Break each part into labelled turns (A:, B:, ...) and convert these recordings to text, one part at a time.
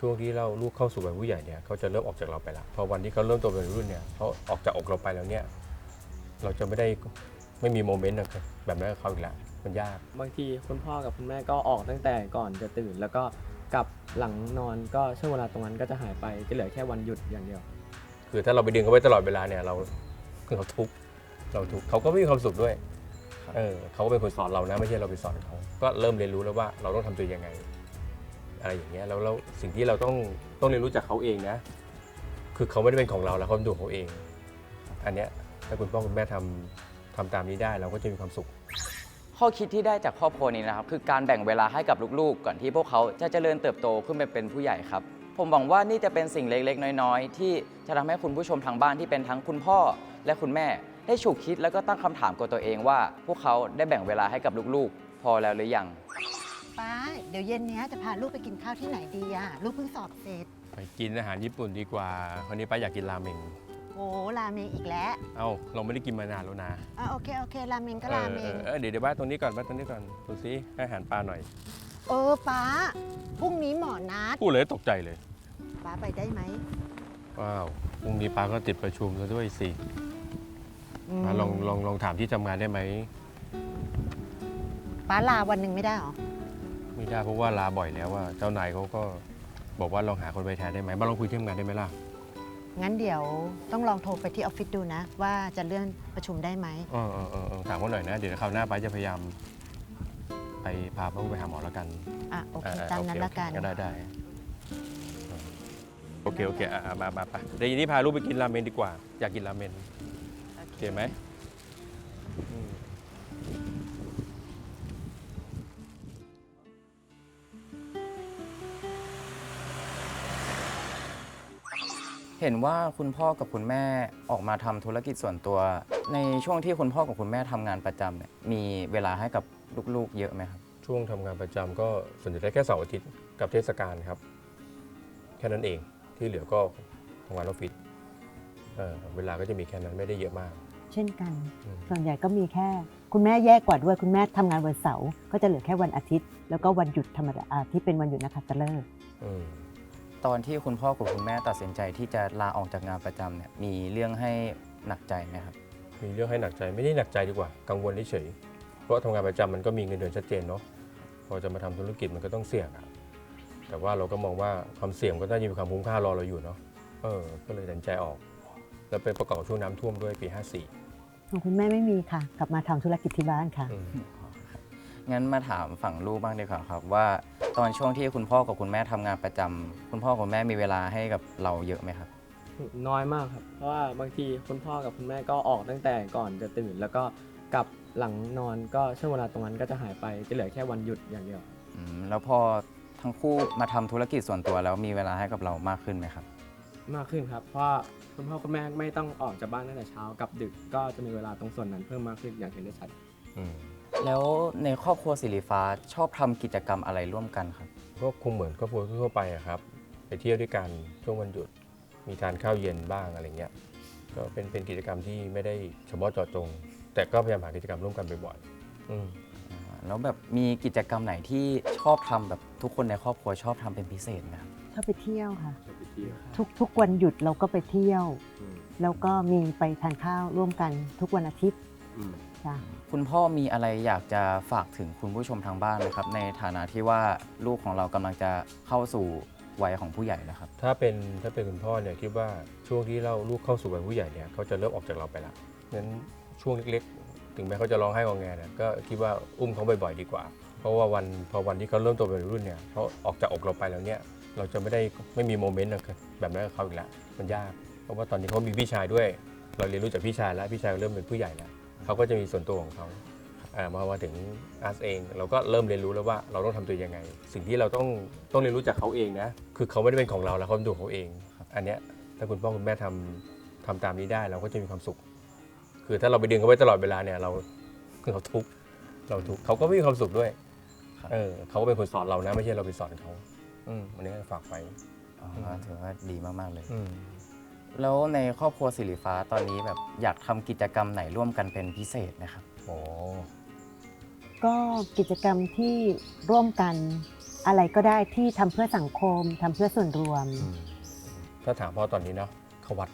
A: ช่วงที่เราลูกเข้าสู่วัยผู้ใหญ่เนี่ยเขาจะเริ่มออกจากเราไปละพอวันที่เขาเริ่มโตเป็นวัยรุ่นเนี่ยเขาออกจากอกเราไปแล้วเนี่ยเราจะไม่ได้ไม่มีโมเมนต์นะครับแบบนั้นกับเขาอีกแล้วมันยาก
B: บางทีคุณพ่อกับคุณแม่ก็ออกตั้งแต่ก่อนจะตื่น แล้วก็กลับหลังนอนก็ช่วงเวลาตรงนั้นก็จะหายไปจะเหลือแค่วันหยุดอย่างเดียว
A: คือถ้าเราไปดึงเขาไว้ตลอดเวลาเนี่ยเราเราทุกข์เราทุกข์เขาก็ไม่มีความสุขด้วย
B: ครับ
A: เออเขาก็เป็นคนสอนเรานะ ไม่ใช่เราไปสอนเขาก็เริ่มเรียนรู้แล้วว่าเราต้องทำตัวยังไง อะไรอย่างเงี้ยแล้วแล้วสิ่งที่เราต้องต้องเรียนรู้จากเขาเองนะ คือเขาไม่ได้เป็นของเราแล้วเขาเป็นตัวเขาเอง อันเนี้ยถ้าคุณพ่อคุณแม่ทำทำตามนี้ได้เราก็จะมีความสุข
C: ข้อคิดที่ได้จากครอบครัวนี้นะครับ คือการแบ่งเวลาให้กับลูกๆ ก่อนที่พวกเขาจะเจริญเติบโตขึ้นไปเป็นผู้ใหญ่ครับ ผมหวังว่านี่จะเป็นสิ่งเล็กๆ น้อยๆ ที่จะทำให้คุณผู้ชมทางบ้านที่เป็นทั้งคุณพ่อและคุณแม่ ได้ฉุกคิดแล้วก็ตั้งคำถามกับตัวเองว่า พวกเขาได้แบ่งเวลาให้กับลูกๆ พอแล้วหรือยัง
D: ป้า เดี๋ยวเย็นเนี้ยจะพาลูกไปกินข้าวที่ไหนดีอะลูกเพิ่งสอบเสร็จ
A: ไปกินอาหารญี่ปุ่นดีกว่าวันนี้ป้าอยากกินราเมง
D: โอ้ราเมงอีกแล้ว
A: เอ้าเราไม่ได้กินมานานแล้วนะ
D: อะโอเค โอเค ราเมงก็
A: เอ
D: รา
A: อ
D: เม
A: เองอเออเดี๋ยวเดี๋ยวบ้านตรงนี้ก่อนบ้านตรงนี้ก่อนดูซิให้อาหารปลาหน่อย
D: เออป้า พรุ่งนี้หมอนัด
A: พูดเลยตกใจเลย
D: ป้าไปได้ไหม
A: ว้าวพรุ่งนี้ป้าก็ติดประชุมแล้วด้วยสิ
D: ม
A: ป้าลองลองลองถามที่ทำงานได้ไหม
D: ป้าลาวันหนึ่งไม่ได้หรอ
A: ไม่ได้เพราะว่าลาบ่อยแล้วว่าเจ้านายเขาก็บอกว่าลองหาคนไปแทนได้ไหมบ้านลองคุยที่ทำงานได้ไหมล่ะ
D: งั้นเดี๋ยวต้องลองโทรไปที่ออฟฟิศดูนะ ว่าจะเลื่อนประชุมได้ไหม
A: เออเออเออเออถามเขาหน่อยนะ เดี๋ยวคราวหน้าป้าจะพยายาม ไปพาป้าไปหาหมอแล้วกัน
D: อะ โอเค
A: อ่
D: ตามนั้น
A: โอ
D: ละ
A: เค
D: กัน
A: ก็ได้ได้โอเคโอเคอะอะมามาไปเดี๋ยวนี้พาลูกไปกินราเมนดีกว่า อยากกินราเมนโอเคไหม
C: เห็นว่าคุณพ่อกับคุณแม่ออกมาทำธุรกิจส่วนตัว ในช่วงที่คุณพ่อกับคุณแม่ทำงานประจำเนี่ยมีเวลาให้กับลูกๆ เยอะไหมครับ
A: ช่วงทำงานประจำก็ส่วนใหญ่ได้แค่เสาร์อาทิตย์กับเทศกาลครับ แค่นั้นเองที่เหลือก็ทำงานออฟฟิศเออเวลาก็จะมีแค่นั้นไม่ได้เยอะมาก
E: เช่นกัน
A: อืม
E: ส่วนใหญ่ก็มีแค่ คุณแม่แยกกว่าด้วยคุณแม่ทำงานวันเสาร์ก็จะเหลือแค่วันอาทิตย์ แล้วก็วันหยุดธรรมดาอ่าที่เป็นวันหยุดนักขัตฤกษ์
A: อืม
C: ตอนที่คุณพ่อกับคุณแม่ตัดสินใจที่จะลาออกจากงานประจำเนี่ยมีเรื่องให้หนักใจไหมครับ
A: มีเรื่องให้หนักใจไม่ได้หนักใจดีกว่า กังวลเฉยๆเพราะทำงานประจำมันก็มีเงินเดือนชัดเจนเนาะพอจะมาทำธุรกิจมันก็ต้องเสี่ยงอะแต่ว่าเราก็มองว่าความเสี่ยงก็น่าจะมีความคุ้มค่ารอเราอยู่เนาะเออ ก็เลยตัดสินใจออก แล้วไปประกอบช่วงน้ำท่วมด้วยปี 54
E: ของคุณแม่ไม่มีค่ะ กลับมาทำธุรกิจที่บ้านค่ะ
A: อืม
C: งั้นมาถามฝั่งลูกบ้างดีกว่าครับ ว่าตอนช่วงที่คุณพ่อกับคุณแม่ทำงานประจำคุณพ่อคุณแม่มีเวลาให้กับเราเยอะไหมครับ
B: น้อยมากครับ เพราะว่าบางทีคุณพ่อกับคุณแม่ก็ออกตั้งแต่ก่อนจะตื่น แล้วก็กลับหลังนอนก็ช่วงเวลาตรงนั้นก็จะหายไปจะเหลือแค่วันหยุดอย่างเดียว
C: อืมแล้วพอทั้งคู่มาทำธุรกิจส่วนตัวแล้วมีเวลาให้กับเรามากขึ้นไหมครับ
B: มากขึ้นครับ เพราะว่าคุณพ่อคุณแม่ไม่ต้องออกจากบ้านตั้งแต่เช้ากับดึกก็จะมีเวลาตรงส่วนนั้นเพิ่มมากขึ้นอย่างเห็นได้ชัด
A: อืม
C: แล้วในครอบครัวสิริฟ้าชอบทำกิจกรรมอะไรร่วมกันครับ
A: ก็คงเหมือนครอบครัวทั่วๆไปอะครับ ไปเที่ยวด้วยกันช่วงวันหยุด มีทานข้าวเย็นบ้างอะไรเงี้ยก็เป็นเป็นกิจกรรมที่ไม่ได้เฉพาะเจาะจง แต่ก็พยายามหากิจกรรมร่วมกันบ่อยๆอืม
C: แล้วแบบมีกิจกรรมไหนที่ชอบทำแบบทุกคนในครอบครัวชอบทำเป็นพิเศษไหมครับ
E: ชอบไปเที่ยวค่ะ
B: ไปเที่ยว
E: ทุกทุกวันหยุดเราก็ไปเที่ยว
B: อืม
E: แล้วก็มีไปทานข้าวร่วมกันทุกวันอาทิตย์
B: อืม
E: จ้ะ
C: คุณพ่อมีอะไรอยากจะฝากถึงคุณผู้ชมทางบ้านไหมครับ ในฐานะที่ว่าลูกของเรากำลังจะเข้าสู่วัยของผู้ใหญ่แล้วครับ
A: ถ้าเป็นถ้าเป็นคุณพ่อเนี่ยคิดว่าช่วงที่เราลูกเข้าสู่วัยผู้ใหญ่เนี่ยเขาจะเริ่มออกจากเราไปละงั้นช่วงเล็กๆ ถึงแม้เขาจะร้องไห้งอแงเนี่ยก็คิดว่าอุ้มเขาบ่อยๆ ดีกว่า เพราะว่าวันพอวันที่เขาเริ่มโตเป็นวัยรุ่นเนี่ยเขาออกจากอกเราไปแล้วเนี่ยเราจะไม่ได้ไม่มีโมเมนต์นะครับแบบนั้นกับเขาอีกแล้วมันยาก เพราะว่าตอนนี้เขามีพี่ชายด้วย เราเรียนรู้จากพี่ชายแล้วพี่ชายเริ่มเป็นผู้ใหญ่แล้ว เขาก็จะมีส่วนตัวของเขาอ่ามามาถึงอาร์ตเอง เราก็เริ่มเรียนรู้แล้วว่าเราต้องทำตัวยังไง สิ่งที่เราต้องต้องเรียนรู้จากเขาเองนะคือเขาไม่ได้เป็นของเราแล้วเขาเป็นตัวเขาเอง อันเนี้ยถ้าคุณพ่อคุณแม่ทำทำตามนี้ได้เราก็จะมีความสุข คือถ้าเราไปดึงเขาไว้ตลอดเวลาเนี่ยเราเราทุกข์เราทุกข์เขาก็ไม่มีความสุขด้วย
C: ครับ
A: เออเขาก็เป็นคนสอนเรานะ ไม่ใช่เราไปสอนเขาอืมอันนี้ฝากไป
C: อ๋อถือว่าดีมากๆเลย
A: อืม
C: แล้วในครอบครัวสิริฟ้าตอนนี้แบบอยากทำกิจกรรมไหนร่วมกันเป็นพิเศษไหมครับ
A: โอ้
E: ก็กิจกรรมที่ร่วมกันอะไรก็ได้ที่ทำเพื่อสังคมทำเพื่อส่วนรวม
A: อืมถ้าถามพ่อตอนนี้เนาะเข้าวัด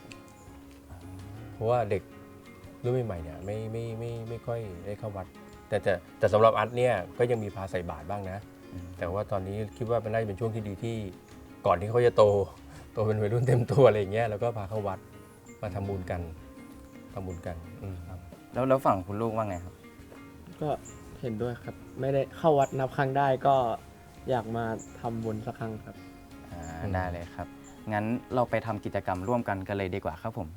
A: เพราะว่าเด็กรุ่นใหม่ๆเนี่ยไม่ไม่ไม่ไม่ค่อยได้เข้าวัด แต่แต่แต่สำหรับอัดเนี่ยก็ยังมีพาใส่บาตรบ้างนะ แต่ว่าตอนนี้คิดว่าเป็นน่าจะเป็นช่วงที่ดีที่ก่อนที่เขาจะโต โตเป็นวัยรุ่นเต็มตัวอะไรอย่างเงี้ยแล้วก็พาเข้าวัดมาทำบุญกันทำบุญกันอืมครับ
C: แล้วแล้วฝั่งคุณลูกว่าไงครับ
B: ก็เห็นด้วยครับ ไม่ได้เข้าวัดนับครั้งได้ก็อยากมาทำบุญสักครั้งครับ
C: อ่าได้เลยครับ งั้นเราไปทำกิจกรรมร่วมกันกันเลยดีกว่าครับผม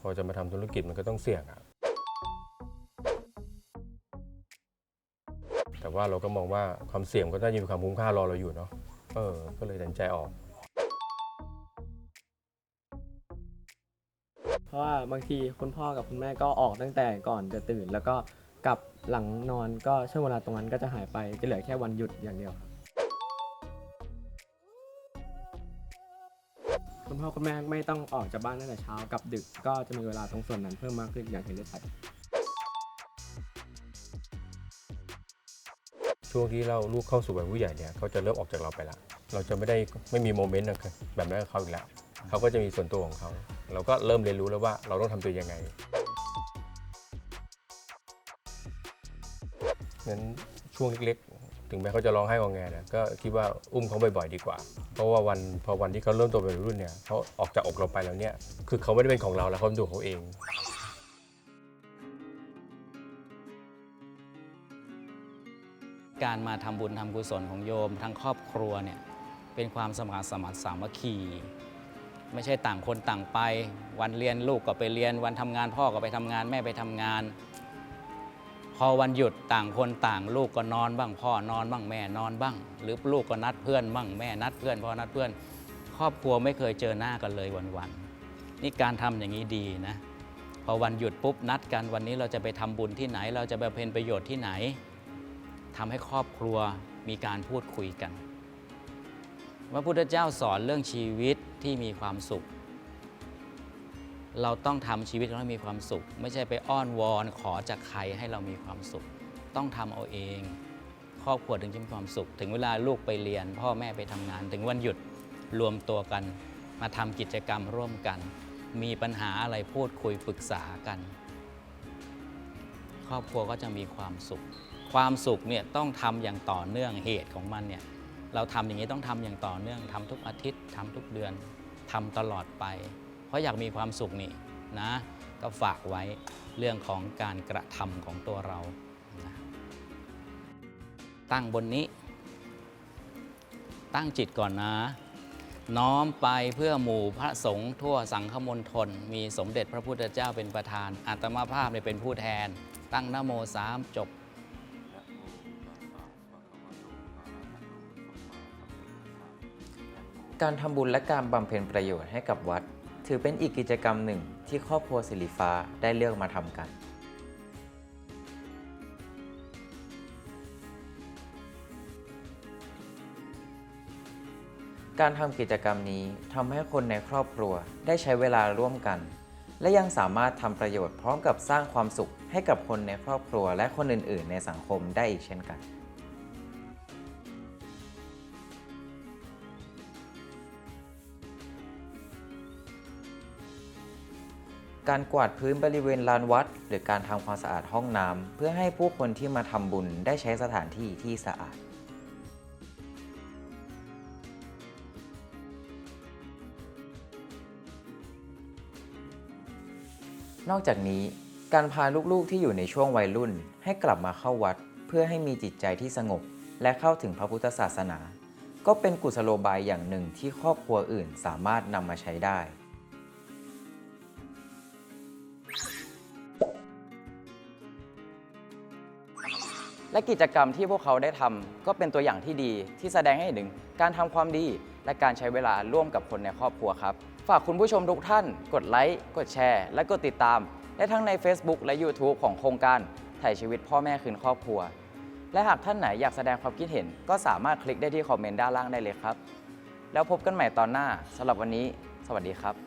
A: พอจะมาทำธุรกิจมันก็ต้องเสี่ยงอะ ว่าเราก็มองว่าความเสี่ยงก็น่าจะมีความคุ้มค่ารอเราอยู่เนาะเออ ก็เลยตัดสินใจออก
B: เพราะว่าบางทีคุณพ่อกับคุณแม่ก็ออกตั้งแต่ก่อนจะตื่น แล้วก็กลับหลังนอนก็ช่วงเวลาตรงนั้นก็จะหายไปจะเหลือแค่วันหยุดอย่างเดียวครับคุณพ่อคุณแม่ไม่ต้องออกจากบ้านตั้งแต่เช้ากับดึกก็จะมีเวลาตรงส่วนนั้นเพิ่มมากขึ้นอย่างเห็นได้ชัด
A: ช่วงที่เราลูกเข้าสู่วัยผู้ใหญ่เนี่ยเขาจะเริ่มออกจากเราไปละเราจะไม่ได้ไม่มีโมเมนต์แบบนั้นกับเขาอีกแล้วเขาก็จะมีส่วนตัวของเขาเราก็เริ่มเรียนรู้แล้วว่าเราต้องทำตัวยังไงงั้นช่วงเล็กๆ ถึงแม้เขาจะร้องไห้งองแงเนี่ยก็คิดว่าอุ้มเขาบ่อยๆดีกว่า เพราะว่าวันพอวันที่เขาเริ่มโตเป็นวัยรุ่นเนี่ยเขาออกจากอกเราไปแล้วเนี่ยคือเขาไม่ได้เป็นของเราแล้วเขาเป็นตัวของเขาเอง
F: การมาทำบุญทำกุศลของโยม ทั้งครอบครัวเนี่ยเป็นความสมัครสมัครสามัคคี ไม่ใช่ต่างคนต่างไป วันเรียนลูกก็ไปเรียน วันทำงานพ่อก็ไปทำงานแม่ไปทำงาน พอวันหยุดต่างคนต่างลูกก็นอนบ้างพ่อนอนบ้างแม่นอนบ้าง หรือลูกก็นัดเพื่อนบ้างแม่นัดเพื่อนพ่อนัดเพื่อน ครอบครัวไม่เคยเจอหน้ากันเลยวันๆนี่การทำอย่างนี้ดีนะพอวันหยุดปุ๊บนัดกันวันนี้เราจะไปทำบุญที่ไหน เราจะไปเพนประโยชน์ที่ไหน ทำให้ครอบครัวมีการพูดคุยกันพระพุทธเจ้าสอนเรื่องชีวิตที่มีความสุข เราต้องทำชีวิตให้มีความสุข ไม่ใช่ไปอ้อนวอนขอจากใครให้เรามีความสุข ต้องทำเอาเอง ครอบครัวถึงจะมีความสุข ถึงเวลาลูกไปเรียน พ่อแม่ไปทำงาน ถึงวันหยุดรวมตัวกัน มาทำกิจกรรมร่วมกัน มีปัญหาอะไรพูดคุยปรึกษากัน ครอบครัวก็จะมีความสุข ความสุขเนี่ยต้องทำอย่างต่อเนื่องเหตุของมันเนี่ยเราทำอย่างนี้ต้องทำอย่างต่อเนื่องทำทุกอาทิตย์ทำทุกเดือนทำตลอดไป เพราะอยากมีความสุขนี่นะก็ฝากไว้เรื่องของการกระทำของตัวเรานะตั้งบนนี้ ตั้งจิตก่อนนะ น้อมไปเพื่อหมู่พระสงฆ์ทั่วสังฆมณฑลมีสมเด็จพระพุทธเจ้าเป็นประธานอาตมาภาพเนี่ยเป็นผู้แทน ตั้งนโมสามจบ
C: การทำบุญและการบำเพ็ญประโยชน์ให้กับวัด ถือเป็นอีกกิจกรรมหนึ่งที่ครอบครัวสิริฟ้าได้เลือกมาทำกันการทำกิจกรรมนี้ทำให้คนในครอบครัวได้ใช้เวลาร่วมกัน และยังสามารถทำประโยชน์พร้อมกับสร้างความสุข ให้กับคนในครอบครัวและคนอื่น ๆ ในสังคมได้อีกเช่นกันการกวาดพื้นบริเวณลานวัด หรือการทำความสะอาดห้องน้ำเพื่อให้ผู้คนที่มาทำบุญได้ใช้สถานที่ที่สะอาด นอกจากนี้ การพาลูกๆที่อยู่ในช่วงวัยรุ่นให้กลับมาเข้าวัด เพื่อให้มีจิตใจที่สงบ และเข้าถึงพระพุทธศาสนา ก็เป็นกุศโลบายอย่างหนึ่งที่ครอบครัวอื่นสามารถนำมาใช้ได้ และกิจกรรมที่พวกเขาได้ทำก็เป็นตัวอย่างที่ดีที่แสดงให้เห็นถึงการทำความดี และการใช้เวลาร่วมกับคนในครอบครัวครับ ฝากคุณผู้ชมทุกท่าน กดไลค์กดแชร์ และกดติดตาม ได้ทั้งใน Facebook และ YouTube ของโครงการถ่ายชีวิตพ่อแม่คืนครอบครัว และหากท่านไหนอยากแสดงความคิดเห็น ก็สามารถคลิกได้ที่คอมเมนต์ด้านล่างได้เลยครับ แล้วพบกันใหม่ตอนหน้าสำหรับวันนี้ สวัสดีครับ